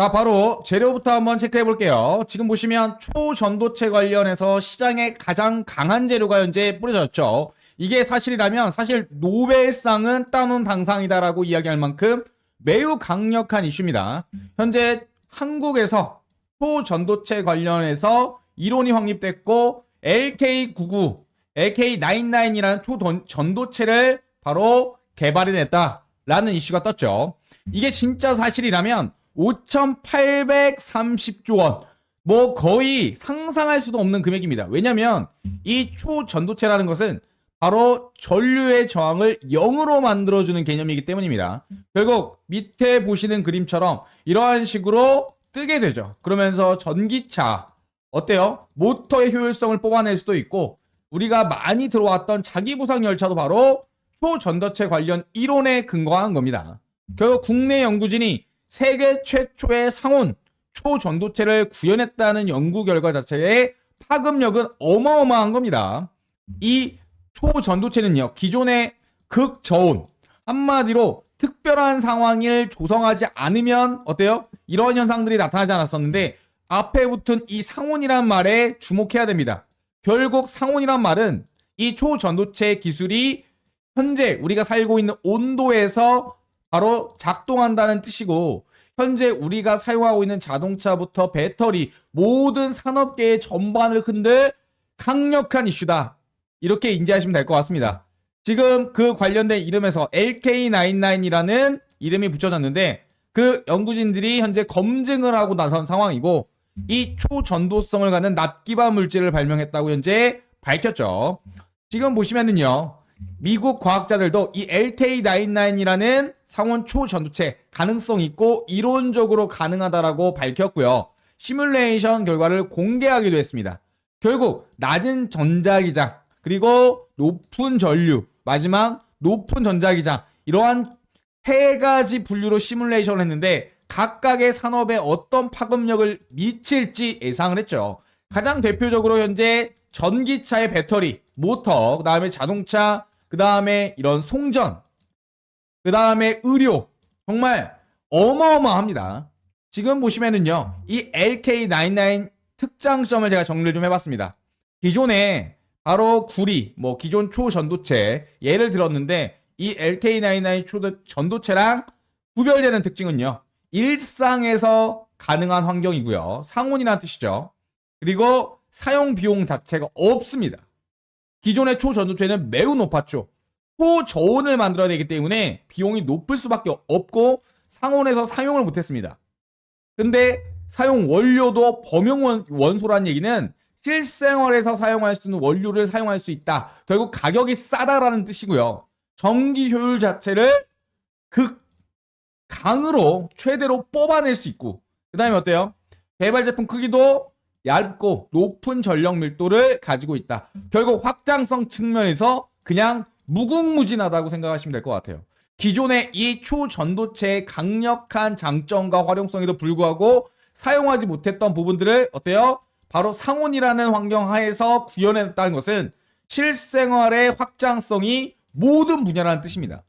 자, 바로 재료부터 한번 체크해 볼게요. 지금 보시면 초전도체 관련해서 시장에 가장 강한 재료가 현재 뿌려졌죠. 이게 사실이라면 사실 노벨상은 따놓은 당상이다라고 이야기할 만큼 매우 강력한 이슈입니다. 현재 한국에서 초전도체 관련해서 이론이 확립됐고 LK99, LK99이라는 초전도체를 바로 개발해냈다라는 이슈가 떴죠. 이게 진짜 사실이라면 5,830조 원. 뭐 거의 상상할 수도 없는 금액입니다. 왜냐면 이 초전도체라는 것은 바로 전류의 저항을 0으로 만들어주는 개념이기 때문입니다. 결국 밑에 보시는 그림처럼 이러한 식으로 뜨게 되죠. 그러면서 전기차 어때요? 모터의 효율성을 뽑아낼 수도 있고 우리가 많이 들어왔던 자기부상 열차도 바로 초전도체 관련 이론에 근거한 겁니다. 결국 국내 연구진이 세계 최초의 상온 초전도체를 구현했다는 연구 결과 자체의 파급력은 어마어마한 겁니다. 이 초전도체는요, 기존의 극저온, 한마디로 특별한 상황을 조성하지 않으면 어때요? 이런 현상들이 나타나지 않았었는데 앞에 붙은 이 상온이란 말에 주목해야 됩니다. 결국 상온이란 말은 이 초전도체 기술이 현재 우리가 살고 있는 온도에서 바로 작동한다는 뜻이고 현재 우리가 사용하고 있는 자동차부터 배터리 모든 산업계의 전반을 흔들 강력한 이슈다. 이렇게 인지하시면 될 것 같습니다. 지금 그 관련된 이름에서 LK99이라는 이름이 붙여졌는데 그 연구진들이 현재 검증을 하고 나선 상황이고 이 초전도성을 갖는 납기반 물질을 발명했다고 현재 밝혔죠. 지금 보시면은요. 미국 과학자들도 이 LK99이라는 상온 초전도체 가능성 있고 이론적으로 가능하다라고 밝혔고요. 시뮬레이션 결과를 공개하기도 했습니다. 결국 낮은 전자기장 그리고 높은 전류 마지막 높은 전자기장 이러한 세 가지 분류로 시뮬레이션을 했는데 각각의 산업에 어떤 파급력을 미칠지 예상을 했죠. 가장 대표적으로 현재 전기차의 배터리, 모터, 그 다음에 자동차, 그 다음에 이런 송전, 그 다음에 의료. 정말 어마어마합니다. 지금 보시면은요, 이 LK99 특장점을 제가 정리를 좀 해봤습니다. 기존에 바로 구리, 뭐 기존 초전도체 예를 들었는데 이 LK99 초 전도체랑 구별되는 특징은요. 일상에서 가능한 환경이고요. 상온이라는 뜻이죠. 그리고 사용 비용 자체가 없습니다. 기존의 초전도체는 매우 높았죠. 초저온을 만들어야 되기 때문에 비용이 높을 수밖에 없고 상온에서 사용을 못했습니다. 근데 사용 원료도 범용 원소란 얘기는 실생활에서 사용할 수 있는 원료를 사용할 수 있다. 결국 가격이 싸다라는 뜻이고요. 전기 효율 자체를 극 강으로 최대로 뽑아낼 수 있고 그 다음에 어때요? 개발 제품 크기도 얇고 높은 전력 밀도를 가지고 있다. 결국 확장성 측면에서 그냥 무궁무진하다고 생각하시면 될 것 같아요. 기존의 이 초전도체의 강력한 장점과 활용성에도 불구하고 사용하지 못했던 부분들을 어때요? 바로 상온이라는 환경 하에서 구현했다는 것은 실생활의 확장성이 모든 분야라는 뜻입니다.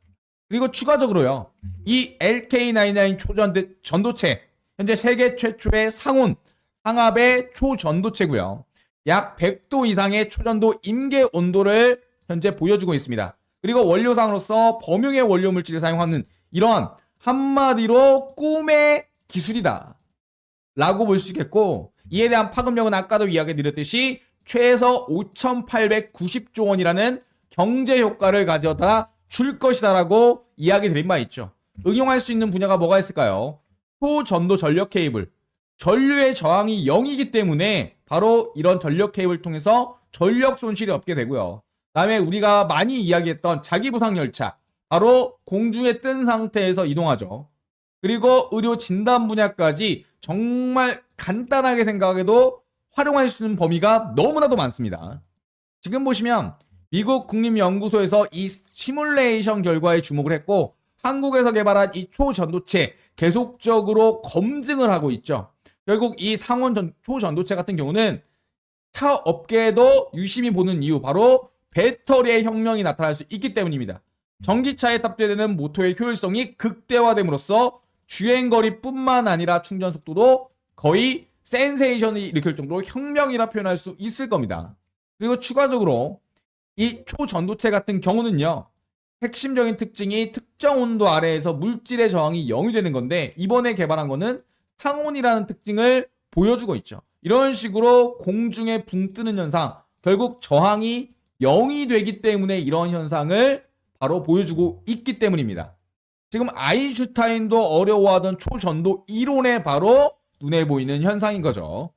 그리고 추가적으로요. 이 LK99 초전도체 현재 세계 최초의 상온 상압의 초전도체고요. 약 100도 이상의 초전도 임계 온도를 현재 보여주고 있습니다. 그리고 원료상으로서 범용의 원료 물질을 사용하는 이런 한마디로 꿈의 기술이다. 라고 볼 수 있겠고 이에 대한 파급력은 아까도 이야기 드렸듯이 최소 5,890조 원이라는 경제 효과를 가져다 줄 것이다라고 이야기 드린 바 있죠. 응용할 수 있는 분야가 뭐가 있을까요? 초전도 전력 케이블. 전류의 저항이 0이기 때문에 바로 이런 전력 케이블을 통해서 전력 손실이 없게 되고요. 다음에 우리가 많이 이야기했던 자기부상 열차. 바로 공중에 뜬 상태에서 이동하죠. 그리고 의료 진단 분야까지 정말 간단하게 생각해도 활용할 수 있는 범위가 너무나도 많습니다. 지금 보시면 미국 국립연구소에서 이 시뮬레이션 결과에 주목을 했고 한국에서 개발한 이 초전도체 계속적으로 검증을 하고 있죠. 결국 이 상온 전, 초전도체 같은 경우는 차 업계에도 유심히 보는 이유 바로 배터리의 혁명이 나타날 수 있기 때문입니다. 전기차에 탑재되는 모터의 효율성이 극대화됨으로써 주행거리뿐만 아니라 충전 속도도 거의 센세이션이 일으킬 정도로 혁명이라 표현할 수 있을 겁니다. 그리고 추가적으로 이 초전도체 같은 경우는요. 핵심적인 특징이 특정 온도 아래에서 물질의 저항이 0이 되는 건데 이번에 개발한 거는 상온이라는 특징을 보여주고 있죠. 이런 식으로 공중에 붕 뜨는 현상, 결국 저항이 0이 되기 때문에 이런 현상을 바로 보여주고 있기 때문입니다. 지금 아인슈타인도 어려워하던 초전도 이론에 바로 눈에 보이는 현상인 거죠.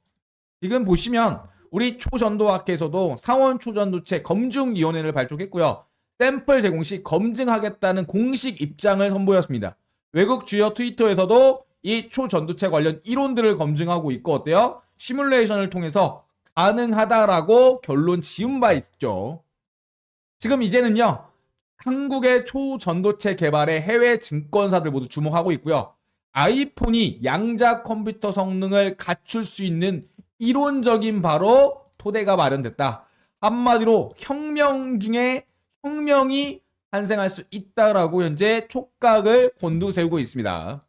지금 보시면 우리 초전도학회에서도 상원 초전도체 검증위원회를 발족했고요. 샘플 제공 시 검증하겠다는 공식 입장을 선보였습니다. 외국 주요 트위터에서도 이 초전도체 관련 이론들을 검증하고 있고 어때요? 시뮬레이션을 통해서 가능하다라고 결론 지은 바 있죠. 지금 이제는요. 한국의 초전도체 개발에 해외 증권사들 모두 주목하고 있고요. 아이폰이 양자 컴퓨터 성능을 갖출 수 있는 이론적인 바로 토대가 마련됐다. 한마디로 혁명 중에 혁명이 탄생할 수 있다라고 현재 촉각을 곤두세우고 있습니다.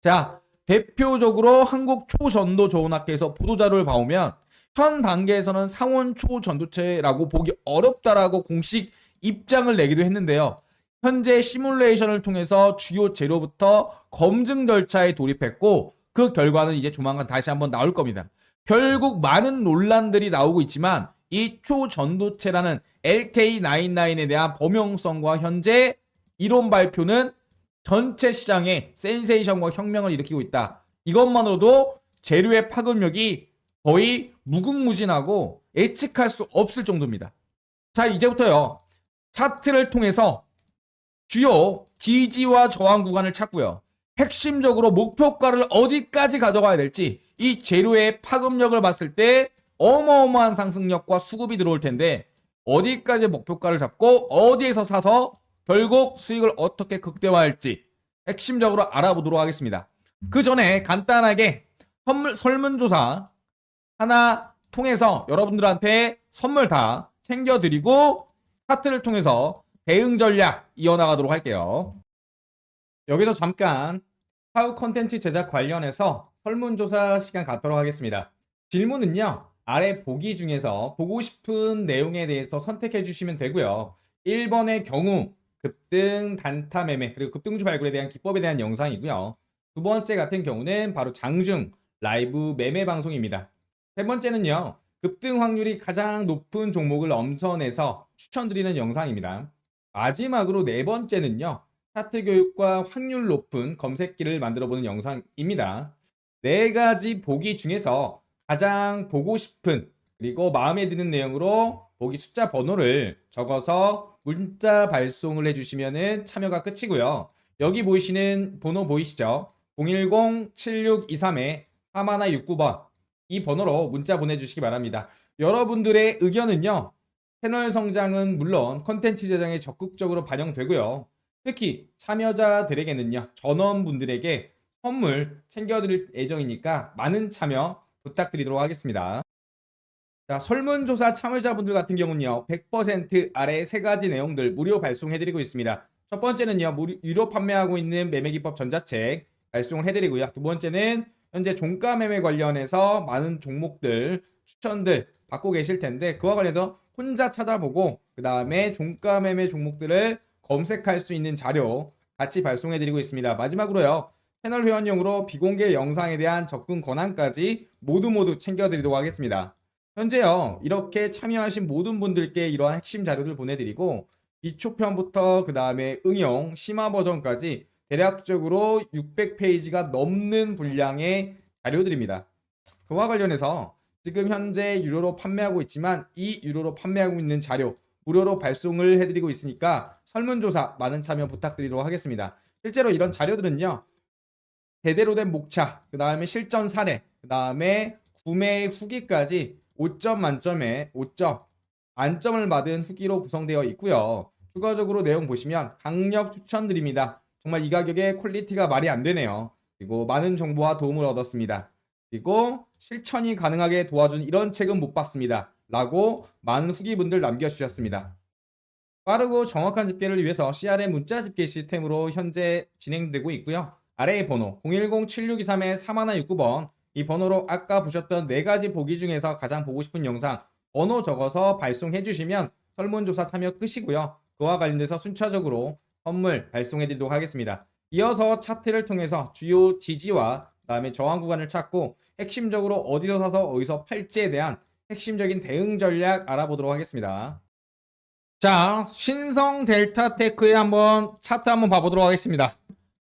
자, 대표적으로 한국 초전도 조은학회에서 보도자료를 봐오면 현 단계에서는 상온 초전도체라고 보기 어렵다라고 공식 입장을 내기도 했는데요. 현재 시뮬레이션을 통해서 주요 재료부터 검증 절차에 돌입했고 그 결과는 이제 조만간 다시 한번 나올 겁니다. 결국 많은 논란들이 나오고 있지만 이 초전도체라는 LK99에 대한 범용성과 현재 이론 발표는 전체 시장에 센세이션과 혁명을 일으키고 있다. 이것만으로도 재료의 파급력이 거의 무궁무진하고 예측할 수 없을 정도입니다. 자, 이제부터요. 차트를 통해서 주요 지지와 저항 구간을 찾고요. 핵심적으로 목표가를 어디까지 가져가야 될지 이 재료의 파급력을 봤을 때 어마어마한 상승력과 수급이 들어올 텐데 어디까지 목표가를 잡고 어디에서 사서 결국 수익을 어떻게 극대화할지 핵심적으로 알아보도록 하겠습니다. 그 전에 간단하게 선물, 설문조사 하나 통해서 여러분들한테 선물 다 챙겨드리고 차트를 통해서 대응 전략 이어나가도록 할게요. 여기서 잠깐 사후 컨텐츠 제작 관련해서 설문조사 시간 갖도록 하겠습니다. 질문은요. 아래 보기 중에서 보고 싶은 내용에 대해서 선택해 주시면 되고요. 1번의 경우 급등 단타 매매 그리고 급등주 발굴에 대한 기법에 대한 영상이고요. 두 번째 같은 경우는 바로 장중 라이브 매매 방송입니다. 세 번째는요. 급등 확률이 가장 높은 종목을 엄선해서 추천드리는 영상입니다. 마지막으로 네 번째는요. 차트 교육과 확률 높은 검색기를 만들어 보는 영상입니다. 네 가지 보기 중에서 가장 보고 싶은 그리고 마음에 드는 내용으로 보기 숫자 번호를 적어서 문자 발송을 해주시면 참여가 끝이고요. 여기 보이시는 번호 보이시죠? 010-7623-4169번 이 번호로 문자 보내주시기 바랍니다. 여러분들의 의견은요. 채널 성장은 물론 컨텐츠 제작에 적극적으로 반영되고요. 특히 참여자들에게는요. 전원분들에게 선물 챙겨드릴 예정이니까 많은 참여 부탁드리도록 하겠습니다. 자, 설문조사 참여자분들 같은 경우는요, 100% 아래 세 가지 내용들 무료 발송해드리고 있습니다. 첫 번째는요, 유료 판매하고 있는 매매기법 전자책 발송을 해드리고요. 두 번째는 현재 종가 매매 관련해서 많은 종목들, 추천들 받고 계실 텐데, 그와 관련해서 혼자 찾아보고, 그 다음에 종가 매매 종목들을 검색할 수 있는 자료 같이 발송해드리고 있습니다. 마지막으로요, 채널 회원용으로 비공개 영상에 대한 접근 권한까지 모두 모두 챙겨드리도록 하겠습니다. 현재요, 이렇게 참여하신 모든 분들께 이러한 핵심 자료들 보내드리고, 기초편부터 그 다음에 응용, 심화 버전까지 대략적으로 600페이지가 넘는 분량의 자료들입니다. 그와 관련해서 지금 현재 유료로 판매하고 있지만 이 유료로 판매하고 있는 자료 무료로 발송을 해드리고 있으니까 설문조사 많은 참여 부탁드리도록 하겠습니다. 실제로 이런 자료들은요, 제대로 된 목차, 그 다음에 실전 사례, 그 다음에 구매 후기까지 5점 만점에 5점 만점을 받은 후기로 구성되어 있고요. 추가적으로 내용 보시면 강력 추천드립니다. 정말 이 가격에 퀄리티가 말이 안 되네요. 그리고 많은 정보와 도움을 얻었습니다. 그리고 실천이 가능하게 도와준 이런 책은 못 봤습니다. 라고 많은 후기분들 남겨주셨습니다. 빠르고 정확한 집계를 위해서 CRM 문자 집계 시스템으로 현재 진행되고 있고요. 아래의 번호 010-7623-3169번 이 번호로 아까 보셨던 네 가지 보기 중에서 가장 보고 싶은 영상 번호 적어서 발송해 주시면 설문조사 참여 끝이고요. 그와 관련돼서 순차적으로 선물 발송해 드리도록 하겠습니다. 이어서 차트를 통해서 주요 지지와 그다음에 저항 구간을 찾고 핵심적으로 어디서 사서 어디서 팔지에 대한 핵심적인 대응 전략 알아보도록 하겠습니다. 자, 신성 델타 테크의 한번 차트 한번 봐보도록 하겠습니다.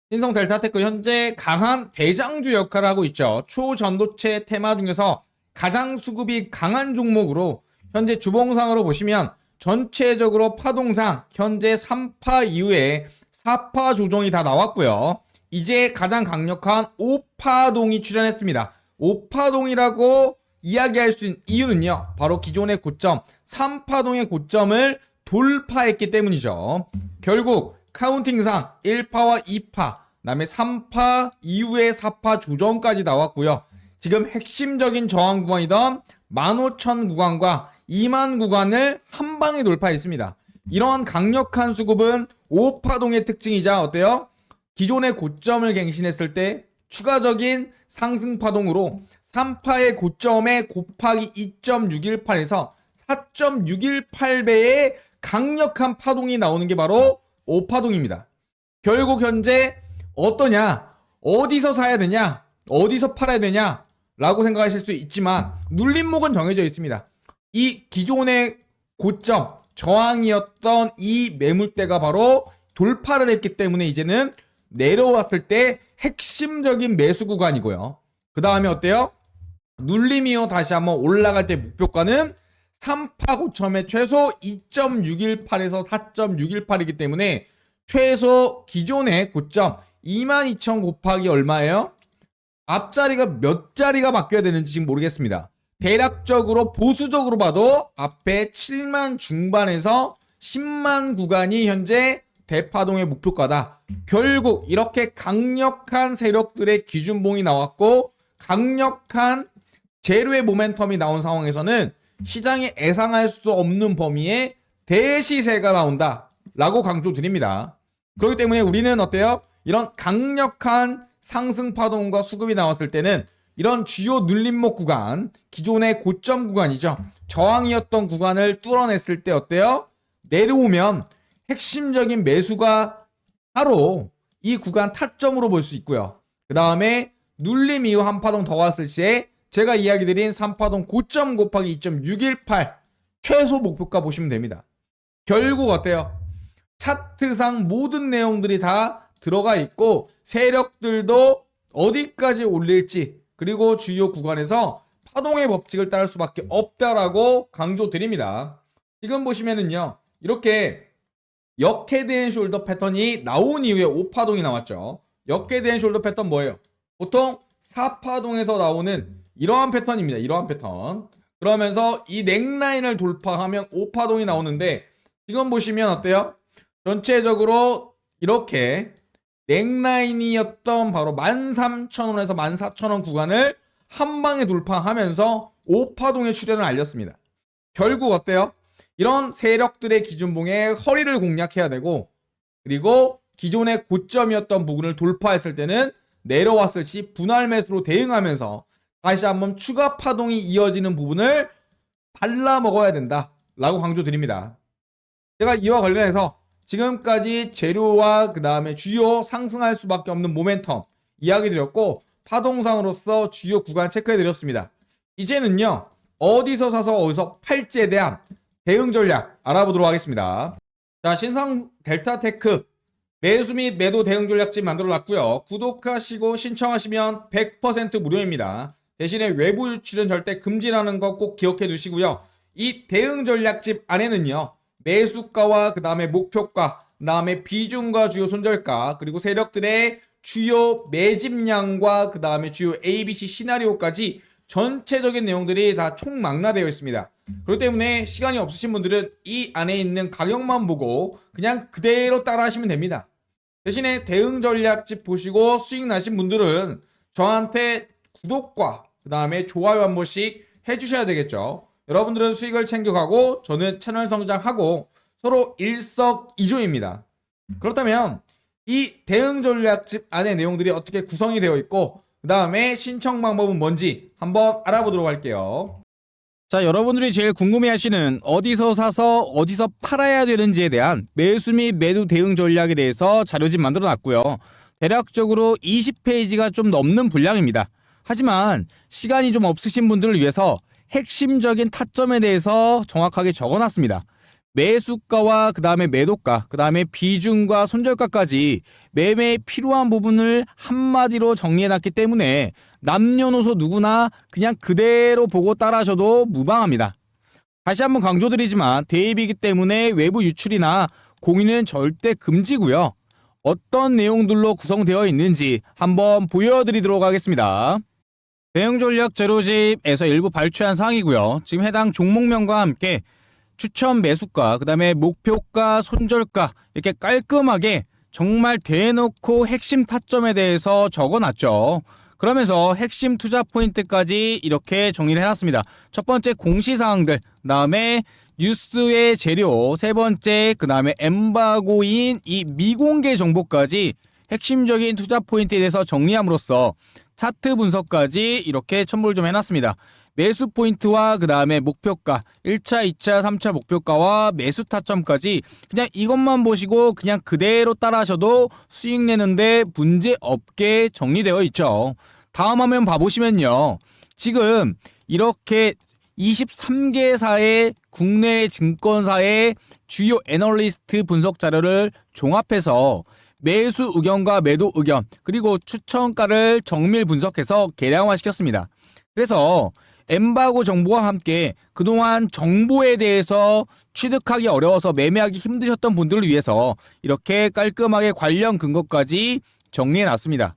신성 델타 테크 현재 강한 대장주 역할을 하고 있죠. 초전도체 테마 중에서 가장 수급이 강한 종목으로 현재 주봉상으로 보시면 전체적으로 파동상 현재 3파 이후에 4파 조정이 다 나왔고요. 이제 가장 강력한 5파동이 출현했습니다. 5파동이라고 이야기할 수 있는 이유는요. 바로 기존의 고점 3파동의 고점을 돌파했기 때문이죠. 결국 카운팅상 1파와 2파, 그다음에 3파 이후에 4파 조정까지 나왔고요. 지금 핵심적인 저항 구간이던 15,000 구간과 2만 구간을 한 방에 돌파했습니다. 이러한 강력한 수급은 5파동의 특징이자 어때요? 기존의 고점을 갱신했을 때 추가적인 상승 파동으로 3파의 고점에 곱하기 2.618에서 4.618배의 강력한 파동이 나오는 게 바로 5파동입니다. 결국 현재 어떠냐? 어디서 사야 되냐? 어디서 팔아야 되냐? 라고 생각하실 수 있지만 눌림목은 정해져 있습니다. 이 기존의 고점, 저항이었던 이 매물대가 바로 돌파를 했기 때문에 이제는 내려왔을 때 핵심적인 매수 구간이고요. 그 다음에 어때요? 눌림이요 다시 한번 올라갈 때 목표가는 3파 고점의 최소 2.618에서 4.618이기 때문에 최소 기존의 고점 22,000 곱하기 얼마예요? 앞자리가 몇 자리가 바뀌어야 되는지 지금 모르겠습니다. 대략적으로 보수적으로 봐도 앞에 7만 중반에서 10만 구간이 현재 대파동의 목표가다. 결국 이렇게 강력한 세력들의 기준봉이 나왔고 강력한 재료의 모멘텀이 나온 상황에서는 시장이 예상할 수 없는 범위의 대시세가 나온다. 라고 강조드립니다. 그렇기 때문에 우리는 어때요? 이런 강력한 상승 파동과 수급이 나왔을 때는 이런 주요 눌림목 구간, 기존의 고점 구간이죠. 저항이었던 구간을 뚫어냈을 때 어때요? 내려오면 핵심적인 매수가 바로 이 구간 타점으로 볼 수 있고요. 그 다음에 눌림 이후 한 파동 더 왔을 시에 제가 이야기 드린 3파동 고점 곱하기 2.618 최소 목표가 보시면 됩니다. 결국 어때요? 차트상 모든 내용들이 다 들어가 있고 세력들도 어디까지 올릴지 그리고 주요 구간에서 파동의 법칙을 따를 수밖에 없다라고 강조드립니다. 지금 보시면은요. 이렇게 역헤드앤 숄더 패턴이 나온 이후에 5파동이 나왔죠. 역헤드앤 숄더 패턴 뭐예요? 보통 4파동에서 나오는 이러한 패턴입니다. 이러한 패턴. 그러면서 이 넥라인을 돌파하면 5파동이 나오는데 지금 보시면 어때요? 전체적으로 이렇게 넥라인이었던 바로 13,000원에서 14,000원 구간을 한 방에 돌파하면서 5파동의 출현을 알렸습니다. 결국 어때요? 이런 세력들의 기준봉에 허리를 공략해야 되고 그리고 기존의 고점이었던 부분을 돌파했을 때는 내려왔을 시 분할 매수로 대응하면서 다시 한번 추가 파동이 이어지는 부분을 발라 먹어야 된다 라고 강조드립니다. 제가 이와 관련해서 지금까지 재료와 그 다음에 주요 상승할 수밖에 없는 모멘텀 이야기 드렸고 파동상으로서 주요 구간 체크해 드렸습니다. 이제는요 어디서 사서 어디서 팔지에 대한 대응 전략 알아보도록 하겠습니다. 자 신상 델타테크 매수 및 매도 대응 전략집 만들어 놨고요. 구독하시고 신청하시면 100% 무료입니다. 대신에 외부 유출은 절대 금지라는 거 꼭 기억해 두시고요. 이 대응 전략집 안에는요. 매수가와 그 다음에 목표가, 그 다음에 비중과 주요 손절가, 그리고 세력들의 주요 매집량과 그 다음에 주요 ABC 시나리오까지 전체적인 내용들이 다 총망라되어 있습니다. 그렇기 때문에 시간이 없으신 분들은 이 안에 있는 가격만 보고 그냥 그대로 따라 하시면 됩니다. 대신에 대응 전략집 보시고 수익 나신 분들은 저한테 구독과 그 다음에 좋아요 한 번씩 해주셔야 되겠죠. 여러분들은 수익을 챙겨가고 저는 채널 성장하고 서로 일석이조입니다. 그렇다면 이 대응 전략집 안에 내용들이 어떻게 구성이 되어 있고 그 다음에 신청 방법은 뭔지 한번 알아보도록 할게요. 자, 여러분들이 제일 궁금해하시는 어디서 사서 어디서 팔아야 되는지에 대한 매수 및 매도 대응 전략에 대해서 자료집 만들어 놨고요. 대략적으로 20페이지가 좀 넘는 분량입니다. 하지만 시간이 좀 없으신 분들을 위해서 핵심적인 타점에 대해서 정확하게 적어놨습니다. 매수가와 그 다음에 매도가, 그 다음에 비중과 손절가까지 매매에 필요한 부분을 한마디로 정리해놨기 때문에 남녀노소 누구나 그냥 그대로 보고 따라하셔도 무방합니다. 다시 한번 강조드리지만 대입이기 때문에 외부 유출이나 공유는 절대 금지고요. 어떤 내용들로 구성되어 있는지 한번 보여드리도록 하겠습니다. 대응 전략 제로집에서 일부 발췌한 사항이고요. 지금 해당 종목명과 함께 추천 매수가, 그 다음에 목표가, 손절가 이렇게 깔끔하게 정말 대놓고 핵심 타점에 대해서 적어놨죠. 그러면서 핵심 투자 포인트까지 이렇게 정리를 해놨습니다. 첫 번째 공시사항들, 그 다음에 뉴스의 재료, 세 번째, 그 다음에 엠바고인 이 미공개 정보까지 핵심적인 투자 포인트에 대해서 정리함으로써 차트 분석까지 이렇게 첨부를 좀 해놨습니다. 매수 포인트와 그 다음에 목표가, 1차, 2차, 3차 목표가와 매수 타점까지 그냥 이것만 보시고 그냥 그대로 따라하셔도 수익 내는데 문제 없게 정리되어 있죠. 다음 화면 봐보시면요. 지금 이렇게 23개사의 국내 증권사의 주요 애널리스트 분석 자료를 종합해서 매수 의견과 매도 의견 그리고 추천가를 정밀 분석해서 계량화시켰습니다. 그래서 엠바고 정보와 함께 그동안 정보에 대해서 취득하기 어려워서 매매하기 힘드셨던 분들을 위해서 이렇게 깔끔하게 관련 근거까지 정리해 놨습니다.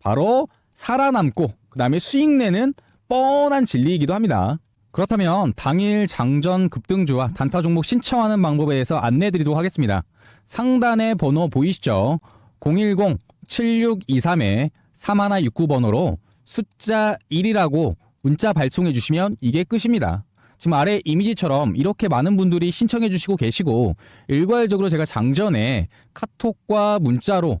바로 살아남고, 그 다음에 수익 내는 뻔한 진리이기도 합니다. 그렇다면 당일 장전 급등주와 단타 종목 신청하는 방법에 대해서 안내 드리도록 하겠습니다. 상단에 번호 보이시죠? 010-7623-3169번호로 숫자 1이라고 문자 발송해 주시면 이게 끝입니다. 지금 아래 이미지처럼 이렇게 많은 분들이 신청해 주시고 계시고 일괄적으로 제가 장전에 카톡과 문자로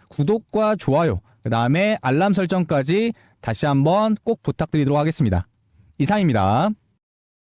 구독과 좋아요, 그 다음에 알람 설정까지 다시 한번 꼭 부탁드리도록 하겠습니다. 이상입니다.